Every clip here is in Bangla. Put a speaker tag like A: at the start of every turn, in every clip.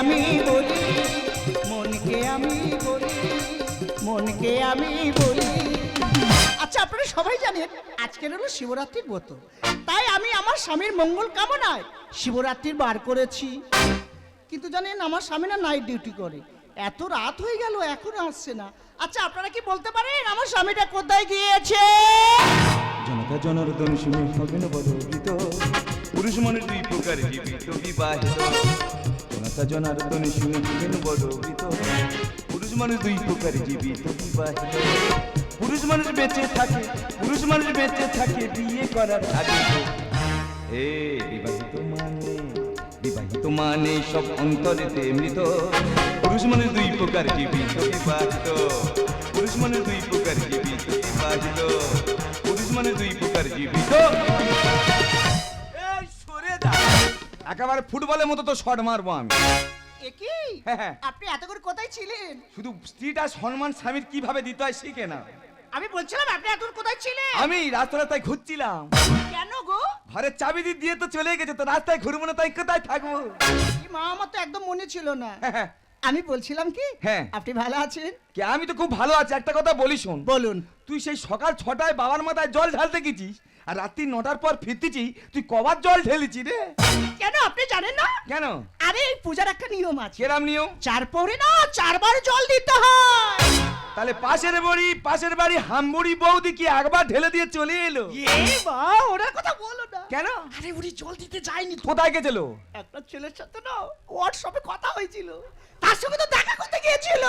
A: আমি বলি, মনকে আমি বলি, মনকে আমি বলি। আচ্ছা আপনারা সবাই জানেন, আজকের হলো শিবরাত্রির ব্রত। তাই আমি আমার স্বামীর মঙ্গল কামনায় শিবরাত্রির বার করেছি। কিন্তু জানেন, আমার স্বামী না নাইট ডিউটি করে। এত রাত হয়ে গেল, এখনও আসছে না। আচ্ছা আপনারা কি বলতে পারেন, আমার স্বামীটা কোথায় গিয়েছে?
B: জনতা জনার্দন, শুনে হবে না বদলিত পুরুষ মানুষ দুই প্রকার জীবিত বিবাহিত। শুনে হবে না বদলিত। পুরুষ মানুষ দুই প্রকার জীবিত বিবাহিত। পুরুষ মানুষ বেঁচে থাকে, পুরুষ মানুষ বেঁচে থাকে, বিয়ে করার আগে এ, বিবাহিত মানে বিবাহিত মানে সব অন্তরেতে মৃত পুরুষ মানুষ দুই প্রকার জীবিত বিবাহিত। পুরুষ মানুষ দুই প্রকার জীবিত বিবাহিত। পুরুষ মানুষ দুই প্রকার জীবিত। একেবারে ফুটবলের মতো তো শট মারবো আমি।
A: এ কি?
B: হ্যাঁ, হ্যাঁ।
A: আপনি এত করে কোথায় ছিলেন?
B: শুধু স্ত্রীটা সম্মান স্বামীর কীভাবে দিতে হয় শিখে না।
A: আমি বলছিলাম আপনি এত কোথায় ছিলেন?
B: আমি রাস্তা রাস্তায় ঘুরছিলাম।
A: কেন গো?
B: ঘরের চাবি দিয়ে দিয়ে তো চলে গেছে তো রাস্তায় ঘুরবো না তাই কোথায় থাকব?
A: মা আমার তো একদম মনে ছিল না।
B: হ্যাঁ,
A: আমি বলছিলাম কি
B: হ্যাঁ।
A: আপনি ভালো আছেন?
B: কে আমি তো খুব ভালো আছি একটা কথা বলি শোন।
A: বলুন।
B: তুই সেই সকাল ছটায় বাবার মাথায় জল ঢালতে গেছিস আর রাত্রি নটার পর ফিরতেছি তুই কবার জল ঢেলেছি রে?
A: কেন? আপনি জানেন না?
B: কেন?
A: আরে এই পূজার একটা নিয়ম আছে।
B: কেরাম নিয়ম?
A: চার পরে না চারবার জল দিতে হয়।
B: তাহলে পাশের বাড়ি পাশের বাড়ি হামবুড়ি বৌদি কি একবার ঢেলে দিয়ে চলে এলো?
A: এই বা ওনার কথা বলো না।
B: কেন?
A: আরে উনি জল দিতে যায়নি
B: কোথায় গেছিল?
A: একটা ছেলের সাথে না হোয়াটসঅ্যাপে কথা হয়েছিল। তার সঙ্গে তো দেখা করতে গিয়েছিল।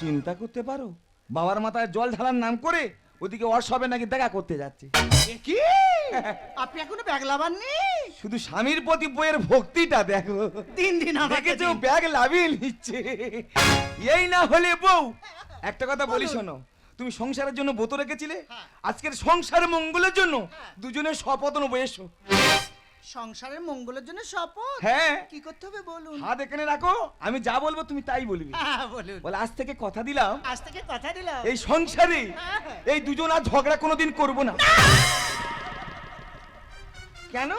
B: চিন্তা করতে পারো বাবার মাথায় জল ঢালার নাম করে ওদিকে ওর সবে নাকি দেখা করতে যাচ্ছে।
A: কি? আপনি এখনও ব্যাগ লাভাননি?
B: শুধু স্বামীর প্রতি বইয়ের ভক্তিটা দেখো।
A: তিন দিন আমাকে যে
B: ব্যাগ লাভিয়ে নিচ্ছে। এই না হলে বউ। একটা কথা বলি শোনো তুমি সংসারের জন্য ব্রত রেখেছিলে?
A: হ্যাঁ।
B: আজকের সংসার মঙ্গলের জন্য দুজনের শপথ নেব এসো
A: সংসারের মঙ্গলের জন্য শপথ?
B: হ্যাঁ।
A: কি করতে হবে বলুন?
B: হাত এখানে রাখো আমি যা বলব তুমি তাই বলবি।
A: হ্যাঁ বলুন।
B: বলে আজ থেকে কথা দিলাম।
A: আজ থেকে কথা দিলাম।
B: এই সংসারে
A: হ্যাঁ।
B: এই দুজন আর ঝগড়া কোনোদিন করব না। কেন?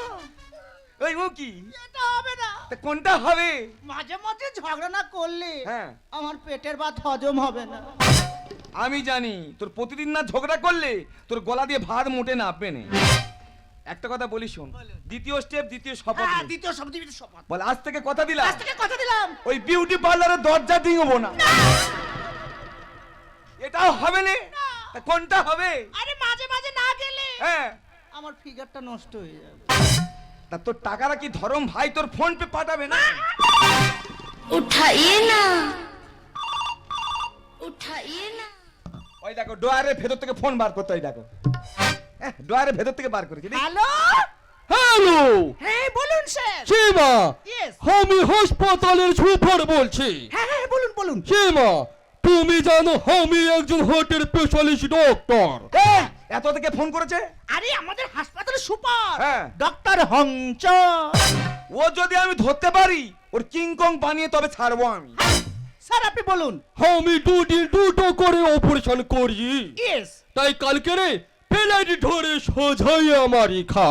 B: ওই ও কি?
A: এটা হবে না।
B: কোনটা হবে?
A: মাঝে মাঝে ঝগড়া না করলে
B: হ্যাঁ।
A: আমার পেটের ভাত হজম হবে না।
B: আমি জানি তোর প্রতিদিন না ঝগড়া করলে তোর গলা দিয়ে ভাত মোটে না পেনে। একটা কথা বলি শোন
A: বলুন।
B: দ্বিতীয় স্টেপ দ্বিতীয় শপথ
A: হ্যাঁ
B: নে।
A: দ্বিতীয় শব্দ দ্বিতীয় শপথ
B: বল আজ থেকে কথা দিলাম
A: আজ থেকে কথা দিলাম
B: ওই বিউটি পার্লারের দরজা ডিঙবো না এটাও হবে না তা কোনটা হবে
A: আরে মাঝে মাঝে না গেলে
B: হ্যাঁ
A: আমার ফিগারটা নষ্ট হয়ে যাবে
B: তা তোর টাকাটা কি ধরম ভাই তোর ফোন পে পাঠাবে না
C: उठाइए ना उठाइए ना
B: ওই দেখো ডোয়ারের ভেতর থেকে ফোন বার করতে ওই দেখো হ্যাঁ, ডোয়ারের ভেতর থেকে বার করেছি
A: হ্যালো?
D: হ্যালো!
A: হ্যাঁ বলুন স্যার।
D: সীমা!
A: Yes.
D: আমি হাসপাতালের সুপার বলছি।
A: হ্যাঁ হ্যাঁ বলুন বলুন।
D: সীমা তুমি জানো আমি একজন হার্টের স্পেশালিস্ট ডক্টর
B: এই, এত থেকে ফোন করেছে?
A: আরে আমাদের হাসপাতালে সুপার।
B: হ্যাঁ।
A: ডক্টর হংচ।
B: ও যদি আমি ধরতে পারি ওর কিংকং বানিয়ে তবে ছাড়বো আমি।
A: স্যার আপনি বলুন।
D: আমি দুদিন দুটো করে অপারেশন করি।
A: ইয়েস
D: তাই কালকে রে ফ্লাইট ধরে সোজাই আমারই খা।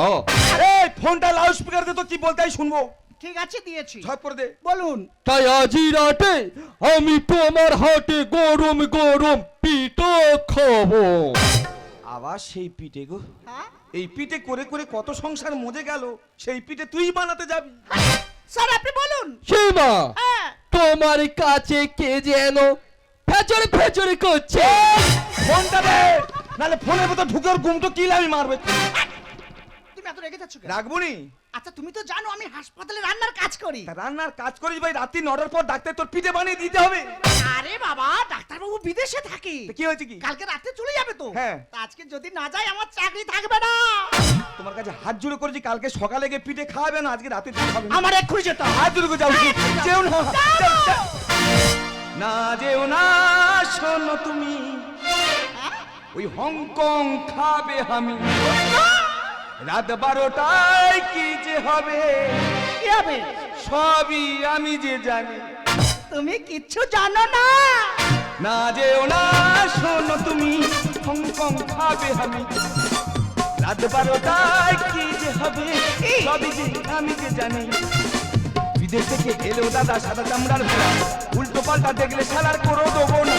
B: এই ফোনটা লাউড স্পিকার দে তো কি বলতে হয় শুনব?
A: ঠিক আছে দিয়েছি।
B: ঝপ করে দে।
A: বলুন।
D: তাই আজই রাতে আমি তোমার হাটে গরম গরম পিঠা খাব।
B: আবার সেই পিঠে গো।
A: হ্যাঁ?
B: এই পিঠে করে করে কত সংসার মজে গেল সেই পিঠে তুই বানাতে যাবি।
A: স্যার আপনি বলুন।
D: সীমা
A: হ্যাঁ।
D: তোমার কাছে কে যেন ফেচরে ফেচরে করছে।
B: ফোনটা দে। নালে ফোনের মতো ঢুকে ওর গুমটো কিল আমি মারবে?
A: তুমি এত রেগে যাচ্ছ কেন?
B: রাখব নি
A: আচ্ছা তুমি তো জানো আমি হাসপাতালে রান্নার কাজ করি।
B: তা রান্নার কাজ করিস ভাই রাত্রি নটার পর ডাক্তার তোর পিঠে বানিয়ে দিতে হবে।
A: আরে বাবা ডাক্তারবাবু বিদেশে থাকে।
B: তা কি হয়েছে কি?
A: কালকে রাতে চলে যাবে তো।
B: হ্যাঁ।
A: তা আজকে যদি না যায় আমার চাকরি থাকবে না।
B: তোমার কাছে হাত জুড়ে করেছি কালকে সকালে গিয়ে পিঠে খাওয়াবে না আজকে রাতে দিতে হবে না।
A: আমার এক্ষুনি যেতে হবে।
B: হাত জুড়ে করে যাও যেও। না যাও, যাও। না যেও না শোনো তুমি।
A: হ্যাঁ?
B: ওই হংকং খাবে আমি। রাত বারোটায় কি যে হবে?
A: কি হবে?
B: সবই আমি যে জানি।
A: তুমি কিচ্ছু জানো না।
B: না যেও না শোনো তুমি হংকং খাবে আমি। রাত বারোটায় কি যে হবে? সবই যে আমি যে জানি। বিদেশ থেকে এলেও দাদা সাদা চামড়ার ভেড়া উল্টো পাল্টা দেখলে সালার করো দেবো না।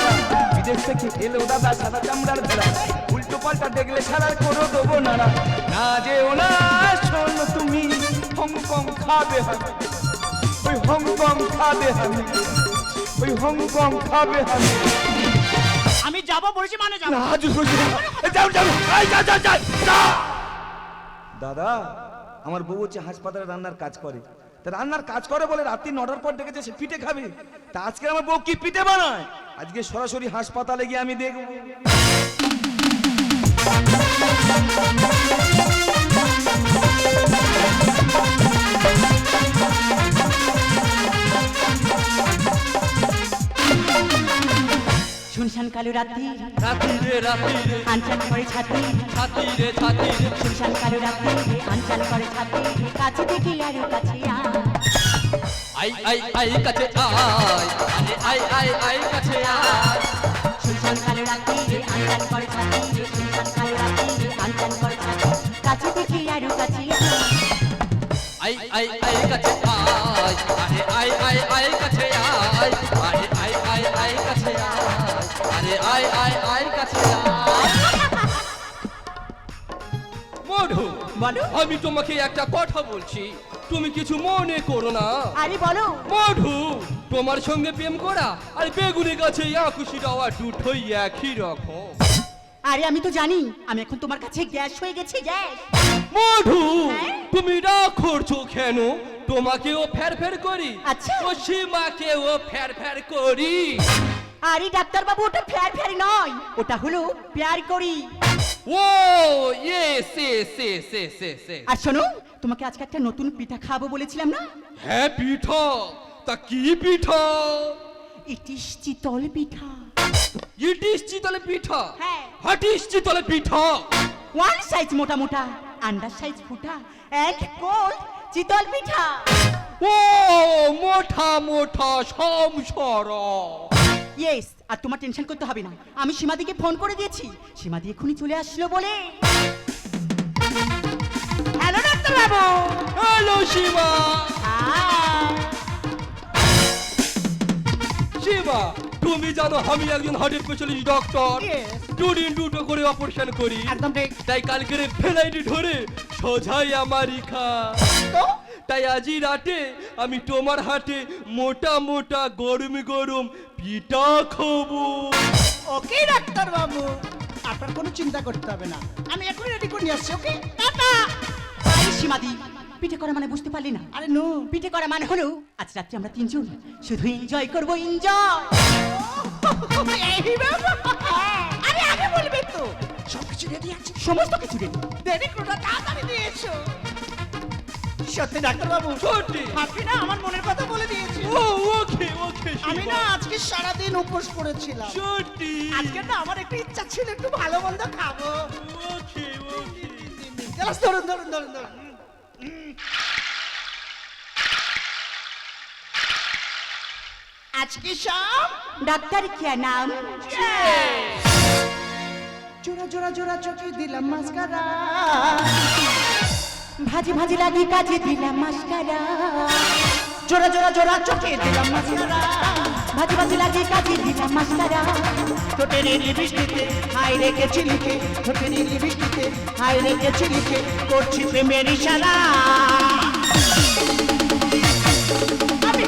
B: বিদেশ থেকে এলেও দাদা? সাদা চামড়ার ভেড়া উল্টো পাল্টা দেখলে সালার করো দেবো না না যেও না শোনো তুমি হংকং খাবে হামি ওই হংকং খাবে হামি ওই হংকং খাবে হামি
A: আমি যাব বলেছি মানে যাব।
B: না আজ যাও যাও এই, যা যা যা যা। দাদা আমার বউ হচ্ছে হাসপাতালে রান্নার কাজ করে। তা রান্নার কাজ করে বলে রাত্রি নটার পর ডেকেছে সে পিঠে খাবে। তা আজকে আমার বউ কি পিঠে বানায়? আজকে সরাসরি হাসপাতালে গিয়ে আমি দেখব।
C: শুনশান কালো রাত্রি।
D: রাতি রে রাতি রে।
C: আনচান করে ছাতি।
D: ছাতি রে ছাতি রে।
C: শুনশান কালো রাত্রি। আনচান করে ছাতি। কাছে দেখি আরও কাছে আয়।
D: আই আই আই কাছে আয় আরে আই আই আই কাছে আয়
C: শুনশান কালো রাত্রি আনচান করে ছাতি শুনশান কালো রাত্রি আনচান করে ছাতি কাছে দেখি আরও কাছে।
D: আই আই আই কাছে আয় আরে আই আই আই কাছে আয় আরে আই আই আই কাছে আয় আরে আই আই
C: বলো।
D: আমি তোমাকে একটা কথা বলছি। তুমি কিছু মনে করো না।
C: আরে বলো।
D: মধু তোমার সঙ্গে প্রেম করা আর বেগুনি গাছে খুশি দেওয়া দুটোই একই রকম।
C: আরে আমি তো জানি আমি এখন তোমার কাছে গ্যাস হয়ে গেছি গ্যাস।
D: মধু
C: হ্যাঁ?
D: তুমি রাগ করছ কেন তোমাকেও ফের ফের করি।
C: আচ্ছা।
D: ও সীমাকেও ফের ফের করি।
C: আরে ডাক্তার বাবু ওটা ফ্যার ফ্যার নয় ওটা হলো প্যার করি।
D: ও ইয়ে সে সে সে সে সে
C: আর শোনো তোমাকে আজকে একটা নতুন পিঠা খাব বলেছিলাম না?
D: হ্যাঁ পিঠা। তা কি পিঠা?
C: ইটিস চিতল পিঠা।
D: ইটিস চিতলে পিঠা?
C: হ্যাঁ।
D: হাটিস চিতলে পিঠা?
C: ওয়ান সাইজ মোটা মোটা আন্ডার সাইজ ফুটা এন্ড কোল্ড চিতল পিঠা।
D: ও মোটা মোটা সমসর
C: ইয়েস আর তোমার টেনশন করতে হবে না। আমি সীমাদিকে ফোন করে দিয়েছি। সীমাদি এক্ষুনি চলে আসলো বলে। হ্যালো ডাক্তার বাবু।
D: Hello
C: hi.
D: সীমা তুমি জানো আমি একজন হার্টের স্পেশালিস্ট ডক্টর দুদিন দুটো করে অপারেশন করি।
A: একদম ঠিক।
D: তাই কালকের ফেলাইটি ধরে সোজাই আমারই খা তাই আজই রাতে আমি তোমার হাতে মোটা মোটা গরম গরম পিঠা খাব।
A: ওকে ডাক্তার বাবু আপনার কোনো চিন্তা করতে হবে না। আমি এখন রেডি করে নিয়ে আসছি ওকে? টাটা।
C: আরে সীমাদি পিঠে করা মানে বুঝতে পারলি না?
A: আরে নো।
C: পিঠে করা মানে হলো আজ রাত্রে আমরা তিনজন শুধু এনজয় করব এনজয়
A: এই ব্যাপার। আরে আগে বলবে তো। সব কিছু রেডি আছে?
C: সমস্ত কিছু রেডি
A: দেরি করো তাড়াতাড়ি দিয়ে এসো। আমার মনের কথা বলে দিয়েছি
D: ও ওকে ওকে
A: আমি না আজকে সারা উপোস করেছিলাম। আজকে না আমার একটু ইচ্ছা ছিল একটু ভালো মন্দ খাব। আজকে সব
C: ডাক্তার কে নাম?
A: জোড়া জোড়া জোড়া চোখে দিলাম মাস্কারা।
C: ভাজি ভাজি লাগে কাজে দিলাম মাস্কারা।
A: জোড়া জোড়া জোড়া চোখে দিলাম মাস্কারা।
C: ভাজি ভাজি লাগি কাজে দিলাম মাস্কারা।
A: ঠোঁটের বৃষ্টিতে হাই রেখেছি লিখে ঠোঁটের এই বৃষ্টিতে হাই রেখেছি লিখে করছি প্রেমের ইশারা। আমি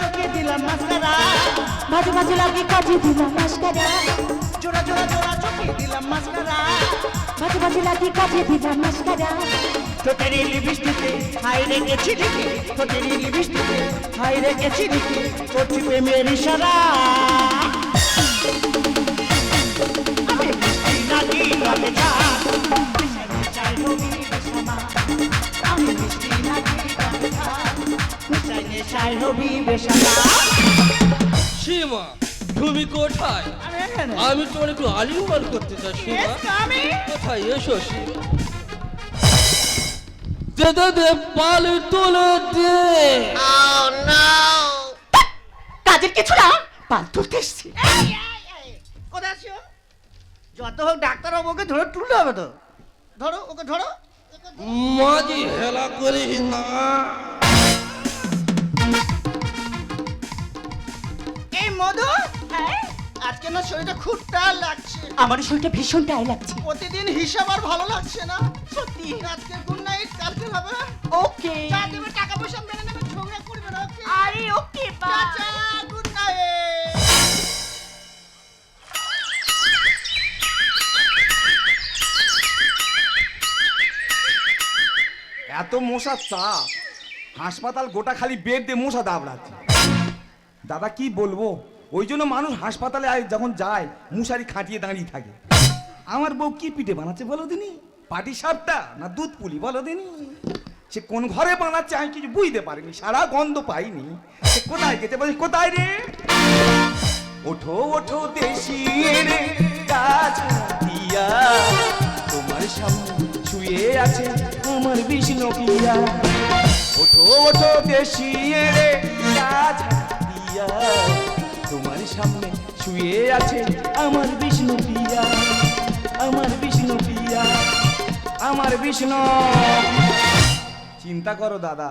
A: চোখে দিলাম মাস্কারা।
C: ভাজি ভাজি লাগে কাজে দিলাম মাস্কারা।
A: জোড়া জোড়া জোড়া চোখে দিলাম মাস্কারা।
C: ভাজি ভাজি লাগে কাজে দিলাম মাস্কারা।
A: এই বৃষ্টিতে হাই রেখেছি ঠোঁটের এই বৃষ্টিতে হাই রেখেছি লিখে করছি প্রেমের ইশারা। আমি নাকি রবে চাঁদ, চাই নবী বেশামা।
D: সীমা তুমি কোথায়?
A: আমি
D: তোমার একটু আলিঙ্গন করতে চাই সীমা। কোথায়? এসো সীমা। দে দে দে পাল তুলে দে।
C: কাজের কিছু না পাল তুলতে এসছি।
A: কোথায় আছো? যত হোক ডাক্তার ওকে ধরে তুলতে হবে তো। ধরো ওকে ধরো।
D: মাঝি হেলা করিস না।
A: মধু? আজকে না শরীরটা খুব টাল লাগছে।
C: আমার শরীরটা ভীষণ টাই লাগছে।
A: প্রতিদিন হিসাব আর ভালো লাগছে না। সত্যি আজকে গুড নাইট কালকে হবে।
C: ওকে।
A: চা দেবে টাকা পয়সা মেনে নেবে ঝগড়া করবে না ওকে?
C: আরে ওকে
A: চাচা গুড নাইট
B: এত মশা চাপ হাসপাতাল গোটা খালি বেড দিয়ে মশা দাবড়াচ্ছে। দাদা, কি বলব? ওই জন্য মানুষ হাসপাতালে যখন যায়, মশারি খাটিয়ে দাঁড়িয়ে থাকে। আমার বউ কি পিঠে বানাচ্ছে বলো দিনি? পাটি সাপটা না দুধ পুলি বলো দিনি? সে কোন ঘরে বানাচ্ছে আমি কিছু বুঝতে পারিনি, সারা গন্ধ পাইনি। সে কোথায় গেছে বলছি, কোথায় রে? ওঠো ওঠো, দেশি রে দিয়া তোমার সামনে শুয়ে আছে আমার বিষ্ণু পিয়া ওঠো ওঠো, দেশি রে কাজ তোমার সামনে শুয়ে আছে আমার বিষ্ণু পিয়া আমার বিষ্ণু পিয়া আমার বিষ্ণু। চিন্তা করো দাদা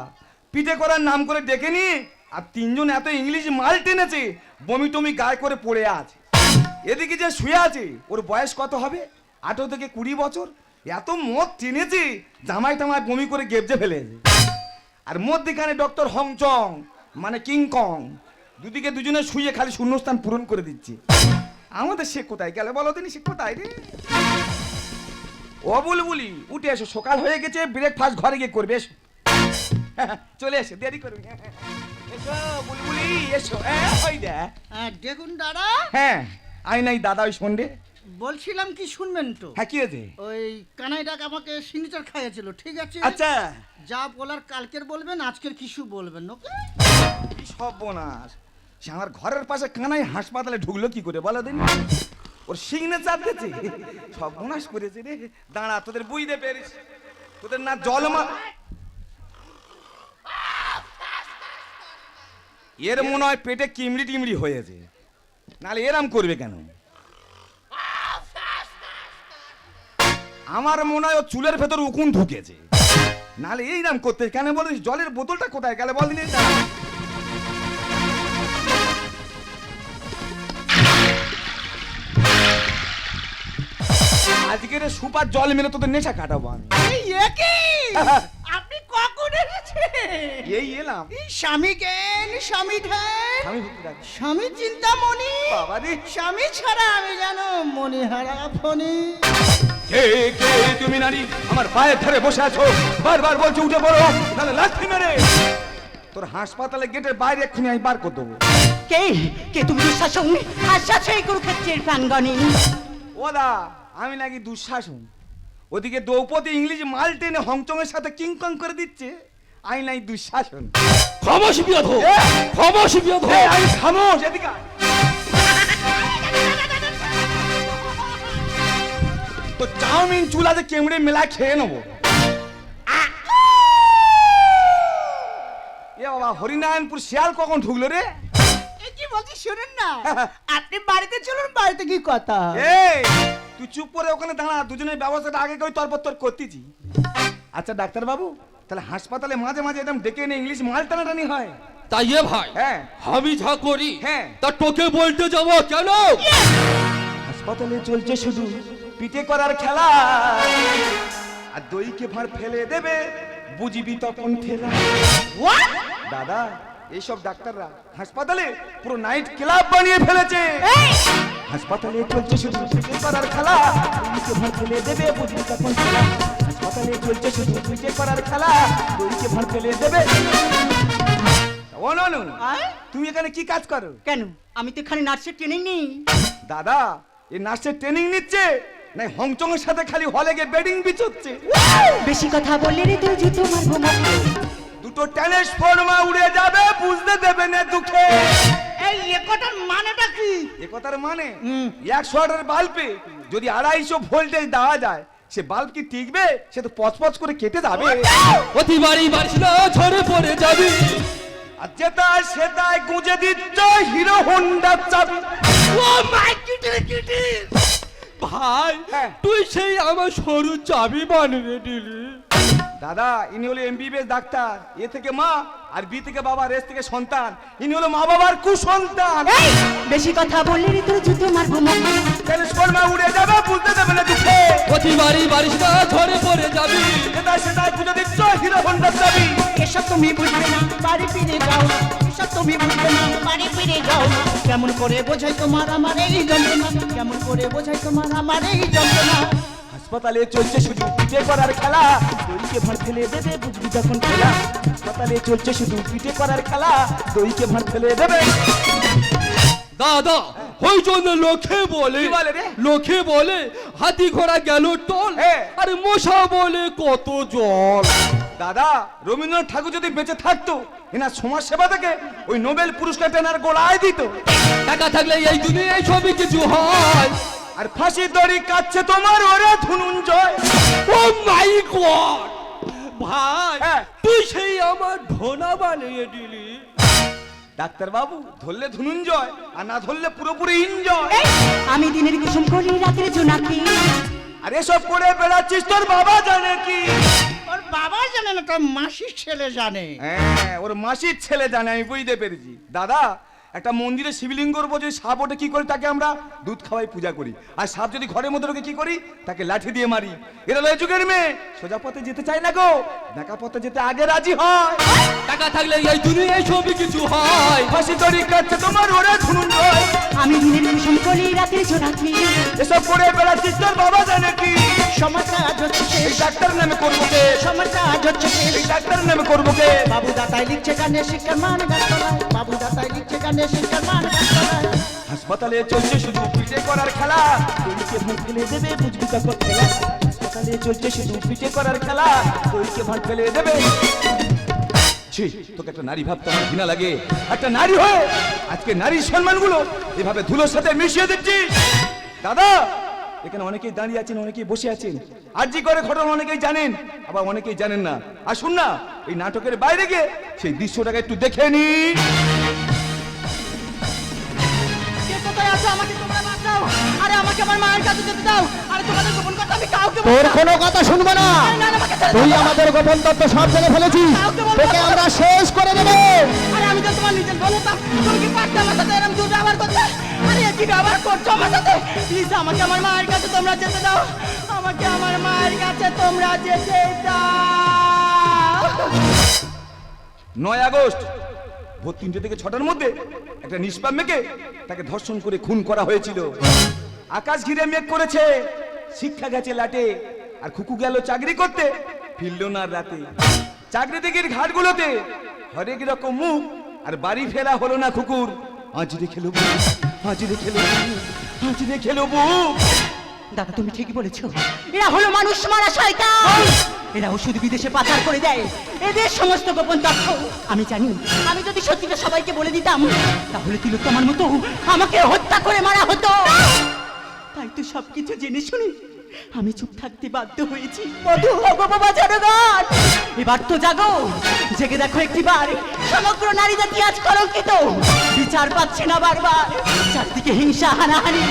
B: পিঠে করার নাম করে ডেকে নি? আর তিনজন এত ইংলিশ মাল টেনেছে, বমি টমি গায়ে করে পড়ে আছে। এদিকে যে শুয়ে আছে, ওর বয়স কত হবে? আঠেরো থেকে কুড়ি বছর। এত মদ টেনেছে, জামাই টামায় বমি করে গেবজে ফেলেছে। আর মধ্যিখানে ডক্টর হংচং মানে কিংকং দুদিকে দুজনে শুয়ে খালি শূন্যস্থান পূরণ করে দিচ্ছে। আমাদের সে কোথায় গেলে বলো দিনি সে কোথায় রে? ও বুলবুলি উঠে এসো সকাল হয়ে গেছে ব্রেকফাস্ট ঘরে গিয়ে করবে এসো। চলে এসো দেরি করবি এসো বুলবুলি এসো ওই দে
A: দেখুন দাদা।
B: হ্যাঁ আই নাই দাদা ওই সন্ধ্যে।
A: বলছিলাম কি শুনবেন তো?
B: হ্যাঁ কি হয়েছে?
A: ওই কানাই ডাক আমাকে সিগনেচার খাইয়েছিল ঠিক আছে?
B: আচ্ছা।
A: যা বলার কালকের বলবেন আজকের কিছু বলবেন ওকে?
B: সর্বনাশ। সে আমার ঘরের পাশে কানাই হাসপাতালে ঢুকলো, কি করে বলো দিন? ওর সিগনেচার দিয়েছে। সর্বনাশ করেছে রে। দাঁড়া, তোদের বুঝতে পেরেছি। তোদের না জল মা এর মনে হয় পেটে কিমড়ি টিমড়ি হয়েছে। নাহলে এরাম করবে কেন? আমার মনে হয় ও চুলের ভেতর উকুন ঢুকেছে। নাহলে এই নাম করতে কেন বলিস? জলের বোতলটা কোথায় গেলে বল আজকের সুপার জল মেরে তোদের নেশা কাটাবো আমি।
A: এই একি আপনি কখন এসেছেন?
B: এই এলাম।
A: এই স্বামী জ্ঞান স্বামী ধ্যান
B: আমি।
A: স্বামী চিন্তামণি?
B: বাবা রে।
A: স্বামী ছাড়া আমি জানো মনিহারা ফণি
B: কে কে তুমি নারী? আমার পায়ের ধারে বসে আছো। বারবার বলছো উঠে পড়ো তাহলে লাথি মেরে। তোর হাসপাতালে গেটের বাইরে এক্ষুনি আমি বার করে দেবো।
C: কে? কে তুমি দুঃশাসন আশ্বাস এই কুরুক্ষেত্রের প্রাঙ্গণে
B: ওদা আমি নাকি দুঃশাসন। ওদিকে দ্রৌপদী ইংলিশ মাল টেনে হংচং এর সাথে কিংকং করে দিচ্ছে। আমি নাই দুঃশাসন।
D: খামোশ বিয়াধ খামোশ বিয়াধ
B: আমি খামোশ এদিকে তো চাউমিন চুলাতে কেমড়ে মেলা খেয়ে নেব। এ বাবা হরিনারায়ণপুর শিয়াল কখন ঢুকলো রে?
A: কি বলছি শুনুন না। আপনি বাড়িতে চলুন বাড়িতে কি কথা?
B: এই! তুই চুপ করে ওখানে দাঁড়া দুজনের ব্যবস্থাটা আগে করে তরপর তর করতেছি। আচ্ছা ডাক্তার বাবু তাহলে হাসপাতালে মাঝে মাঝে একদম ডেকে এনে ইংলিশ মাল টানাটানি হয়।
D: তাই এ ভাই
B: হ্যাঁ।
D: আমি যা করি
B: হ্যাঁ।
D: তা তোকে বলতে যাব কেন?
B: হাসপাতালে চলছে শুধু পিঠে করার খেলা। আর দইকে ভাঁড় ফেলে দেবে বুঝিবি তখন ঠেলা দাদা এইসব ডাক্তাররা হাসপাতালে পুরো নাইট ক্লাব বানিয়ে ফেলেছে। হাসপাতালে চলছে শুধু পিঠে করার খেলা। দইকে ফেলে দেবে বুঝবি তখন ঠেলা হাসপাতালে চলছে শুধু পিঠে করার খেলা। দইকে ভাঁড় ফেলে দেবে। ও ননু? তুমি এখানে কি কাজ করো?
C: কেন? আমি তো এখানে নার্সের ট্রেনিং নিই।
B: দাদা এই নার্সের ট্রেনিং নিচ্ছে না হংচং এর সাথে খালি হলে গিয়ে বেডিং বিচোচ্ছে
C: বেশি কথা বললে রে তুই জুতো মারবো।
B: দুটো ট্রান্সফর্মা উড়ে যাবে বুঝতে দেবে না দুঃখে।
A: এই একটার মানেটা কি?
B: এ কথার মানে একশো বাল্বে যদি আড়াইশো ভোল্টেজ দেওয়া যায় সে বাল্ব কি টিকবে? সে তো পচপচ করে কেটে যাবে।
D: অতি বাড়ি বাড়ছিল ঝরে পড়ে যাবি।
B: আর যেটায় সেটায় গুঁজে দিচ্ছ হিরো হোন্ডার চাবি।
D: ও মাই কিটির কিটির। ভাই
B: হ্যাঁ।
D: তুই সেই আমার সরু চাবি বানিয়ে দিলি।
B: দাদা ইনি হলো এমবিবিএস ডাক্তার। এ থেকে মা আর বি থেকে বাবা রেস থেকে সন্তান। ইনি হলো মা বাবার কুসন্তান।
C: এই বেশি কথা বললে রে তোর জুতো মারবো মুখে
B: ট্রান্সফর্মার উড়ে যাবে বুঝতে দেবে না দুঃখে।
D: প্রতিবারই বারিশ না ঝরে পড়ে যাবি।
B: যেটায় সেটা গুঁজে দিচ্ছ হিরো হোন্ডার চাবি।
A: এসব তুমি বুঝবে না বাড়ি ফিরে যাও। এসব তুমি বুঝবে না বাড়ি ফিরে যাও। কেমন করে বোঝাই তোমার আমার এই যন্ত্রণা? কেমন করে বোঝাই তোমার আমার এই যন্ত্রণা?
B: হাসপাতালে চলছে শুধু পিঠে করার খেলা। দইকে ভাঁড় ফেলে দেবে বুঝবি যখন খেলা। হাসপাতালে চলছে শুধু পিঠে করার খেলা দইকে ভাঁড় ফেলে দেবে।
D: দাদা ওই জন্য লোকে বলে? লোকে বলে হাতি ঘোড়া গেল টল
B: হ্যাঁ।
D: আরে মশা বলে কত জল।
B: দাদা রবীন্দ্রনাথ ঠাকুর যদি বেঁচে থাকতো এনার সমাজ সেবা থেকে ওই নোবেল পুরস্কার তেনার গোলায় দিত।
D: টাকা থাকলে এই দুনিয়ায় সবই কিছু হয়।
B: আর ফাঁসি দড়ি কাচ্ছে তোমার ওরে ধনুঞ্জয়।
D: ও মাই গড! ভাই
B: হ্যাঁ।
D: তুই সেই আমার ঢোনা বানিয়ে দিলি।
B: ডাক্তার বাবু ধরলে ধনুঞ্জয় আর না ধরলে পুরোপুরি ইনজয়
C: আমি দিনের কুসুম করি রাতের জোনাকি।
B: আর এসব করে বেড়াচ্ছিস তোর বাবা জানে কি?
A: ওর বাবা জানে না তোর মাসির ছেলে জানে।
B: হ্যাঁ ওর মাসির ছেলে জানে আমি বুঝতে পেরেছি। দাদা একটা মন্দিরে শিবলিঙ্গর উপর যদি সাপ ওঠে কি করি তাকে আমরা? দুধ খাওয়াই পূজা করি। আর সাপ যদি ঘরের মধ্যে ঢোকে কি করি? তাকে লাঠি দিয়ে মারি। এরা লয় যুগের মেয়ে। সোজা পথে যেতে চায় না গো। দেখা পথে যেতে আগে রাজি হয়।
D: টাকা থাকলে এই দুনিয়ায় সবই কিছু হয়।
B: ফাঁসি দড়ি কাটছে তোমার ওরে ধনুঞ্জয়
C: আমি দিনের কুসুম করি রাতের জোনাকি
B: এসব করে বেড়াচ্ছিস তোর বাবা জানে কি?
A: সমাজ কাজ হচ্ছে
B: এই ডাক্তার নামে করব কে?
A: কাজ হচ্ছে
B: এই ডাক্তার নামে করব কে?
A: বাবু দাতাই লিখছে গানে শিক্ষার মান বাবু দাতাই লিখছে গানে
B: হাসপাতালে চলছে শুধু পিঠে করার খেলা। দইকে ভাঁড় ফেলে দেবে বুঝবি তখন খেলা হাসপাতালে চলছে শুধু পিঠে করার খেলা। দইকে ভাঁড় ফেলে দেবে। ছি, তোকে একটা নারী ভাবতে আমার ঘৃণা লাগে। একটা নারী হয়ে আজকে নারীর সম্মানগুলো এভাবে ধুলোর সাথে মিশিয়ে দিচ্ছিস দাদা, এখানে অনেকেই দাঁড়িয়ে আছেন, অনেকেই বসে আছেন। আরজি করে ঘটনা অনেকেই জানেন, আবার অনেকেই জানেন না। আসুন না, এই নাটকের বাইরে গিয়ে সেই দৃশ্যটাকে একটু দেখে নিন
C: আমাকে আমার মায়ের কাছে যেতে দাও। আরে তোমাদের গোপন কথা আমি কাউকে
A: তোর কোনো কথা শুনব না। তুই আমাদের গোপন তত্ত্ব সব জেনে ফেলেছিস। তোকে আমরা শেষ করে দেবো।
C: আরে আমি তো তোমার নিজের বোন হতাম তুমি কি পারতে আমার সাথে এরকম দুধ ব্যবহার করতে আরে কি ব্যবহার করছ আমার সাথে? প্লিজ আমাকে আমার মায়ের কাছে তোমরা যেতে দাও। আমাকে আমার মায়ের কাছে তোমরা যেতে দাও।
B: নয় আগস্ট ভোর তিনটে থেকে ছটার মধ্যে একটা নিষ্পাপ মেয়েকে তাকে ধর্ষণ করে খুন করা হয়েছিল। আকাশ ঘিরে মেঘ করেছে, শিক্ষা গেছে লাটে, আর খুকু গেল চাকরি করতে, ফিরল না রাতে। চাকরি দিঘির ঘাটগুলোতে, হরেক রকম মুখ, আর বাড়ি ফেরা হলো না খুকুর। আজ রেখে লোবু আজ রেখে লোবু আজ রেখে
C: দাদা, তুমি ঠিকই বলেছ। এরা হলো মানুষ মারা শয়তান। এরা ওষুধ বিদেশে পাচার করে দেয়। এদের সমস্ত গোপন তথ্য। আমি জানি, আমি যদি সত্যিটা সবাইকে বলে দিতাম, তাহলে তিলোত্তমার মতো আমাকে হত্যা করে মারা হতো। তাই তো সবকিছু জেনে শুনি আমি চুপ থাকতে বাধ্য হয়েছি। মধু ওগো বাবা জনগণ এবার তো জাগো। জেগে দেখো একটিবার। সমগ্র নারী জাতি আজ কলঙ্কিত। বিচার পাচ্ছে না বারবার। চারদিকে হিংসা হানাহানি।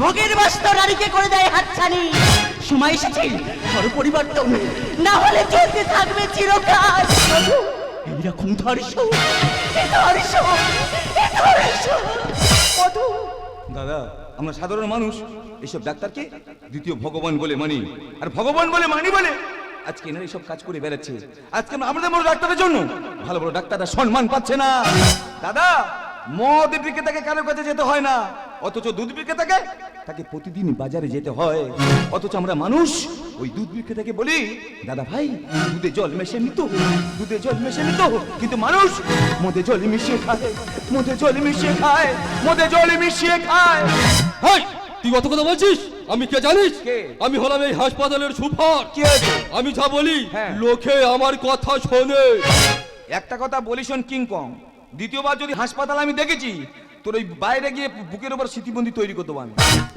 C: ভোগের বস্ত্র নারীকে করে দেয় হাতছানি। সময় এসেছে বড় পরিবর্তন। না হলে চলতে থাকবে চিরকাল। এইরকম ধর্ষণ এ ধর্ষণ ধর্ষণ। মধু।
B: দাদা আমরা সাধারণ মানুষ, এসব ডাক্তারকে দ্বিতীয় ভগবান বলে মানি। আর ভগবান বলে মানি বলে আজকে এনারা এইসব কাজ করে বেড়াচ্ছে। আজকে আমাদের বড় ডাক্তারের জন্য ভালো বড় ডাক্তাররা সম্মান পাচ্ছে না। দাদা, মদ বিক্রেতাকে কারও কাছে যেতে হয় না। অথচ দুধ বিক্রেতাকে তাকে প্রতিদিন বাজারে যেতে হয়। অথচ আমরা মানুষ ওই দুধ বিক্রেতাকে বলি দাদা ভাই দুধে জল মেশে নিত দুধে জল মেশে নিত কিন্তু মানুষ মদে জল মিশিয়ে খায় মদে জল মিশিয়ে খায় মদে জল মিশিয়ে খায়।
D: হেই তুই কত কথা বলছিস? আমি কে জানিস? আমি হলাম এই হাসপাতালের সুপার।
B: কি
D: আমি যা বলি
B: হ্যাঁ।
D: লোকে আমার কথা শোনে।
B: একটা কথা বলি শোন কিংকং দ্বিতীয়বার যদি হাসপাতাল আমি দেখেছি তোর ওই বাইরে গিয়ে বুকের উপর স্মৃতিবন্দি তৈরি করতে পারব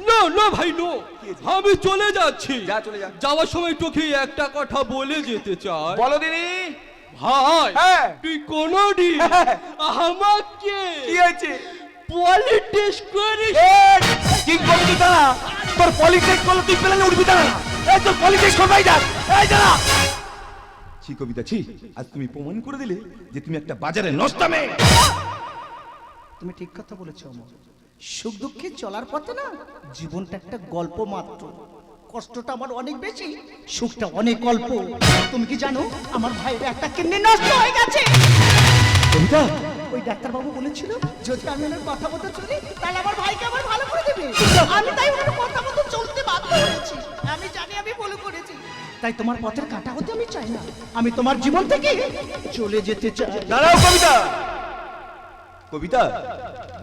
D: না না ভাই নো। আমি চলে যাচ্ছি।
B: যা, চলে যা।
D: যাওয়ার সময় তোকে একটা কথা বলে যেতে চাই।
B: বলো দিনি
D: ভাই
B: হ্যাঁ।
D: তুই কোনদিন
B: হ্যাঁ।
D: আমাকে
B: কি হয়েছে?
D: পলিটিক্স করিস
B: কি করবি দাঁড়া তোর পলিটিক্স করলে তুই পেলে উঠবি দাঁড়া এই তোর পলিটিক্স করবাই যাক? এই দাঁড়া। ছি কবিতা ছি। আজ তুমি প্রমাণ করে দিলে যে তুমি একটা বাজারে নষ্টামে।
A: তুমি ঠিক কথা বলেছ অমর। সুখ দুঃখে চলার পথে না জীবনটা একটা গল্প মাত্র। কষ্টটা আমার অনেক বেশি সুখটা অনেক অল্প। তুমি কি জানো আমার ভাইয়ের একটা কিডনি নষ্ট হয়ে গেছে। ওই ডাক্তারবাবু বলেছিল যদি আমি ওনার কথা মতো চলি তাহলে আমার ভাইকে আমার ভালো করে দেবে। আমি তাই ওনার কথা মতো চলতে বাধ্য হয়েছি। আমি জানি আমি ভুল করেছি। তাই তোমার পথের কাটা হতে আমি চাই না। আমি তোমার জীবন থেকে চলে যেতে চাই।
B: দাঁড়াও কবিতা। কবিতা?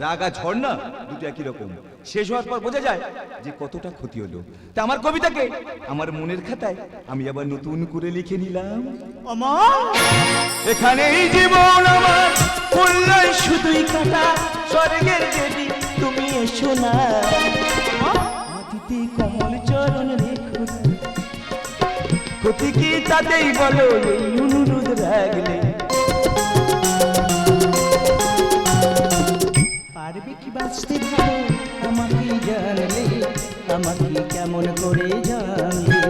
B: রাগা ঝড় না? দুটো একই রকম। শেষ হওয়ার পর বোঝা যায় যে কতটা ক্ষতি হলো। তা আমার কবিতাকে আমার মনের খাতায় আমি আবার নতুন করে লিখে নিলাম।
A: আমার
B: এখানেই জীবন আমার। কল্যাণ শুধুই কাটা। স্বর্গের দেবী তুমি এসো না। মাটিতে কমল চরণ রেখো। ক্ষতি কি তাতেই বলো? এই অনুরোধ রাখলে
A: বাঁচতে ভালো আমাকে জানলে? আমাকে কেমন করে জানলে?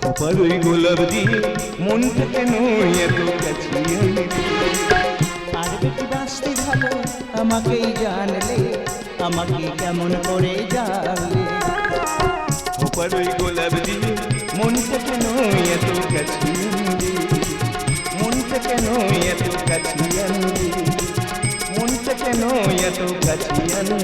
B: খোপার ওই গোলাপ দিয়ে মন থেকে নই এত কাছে
A: পারবে কি বাঁচতে ভালো আমাকেই জানলে। আমাকে কেমন করে জানলে?
B: খোপার ওই গোলাপ দিয়ে মন থেকে নই এত কাছে মন থেকে নই এত কাছে মন నోయటు గతియంది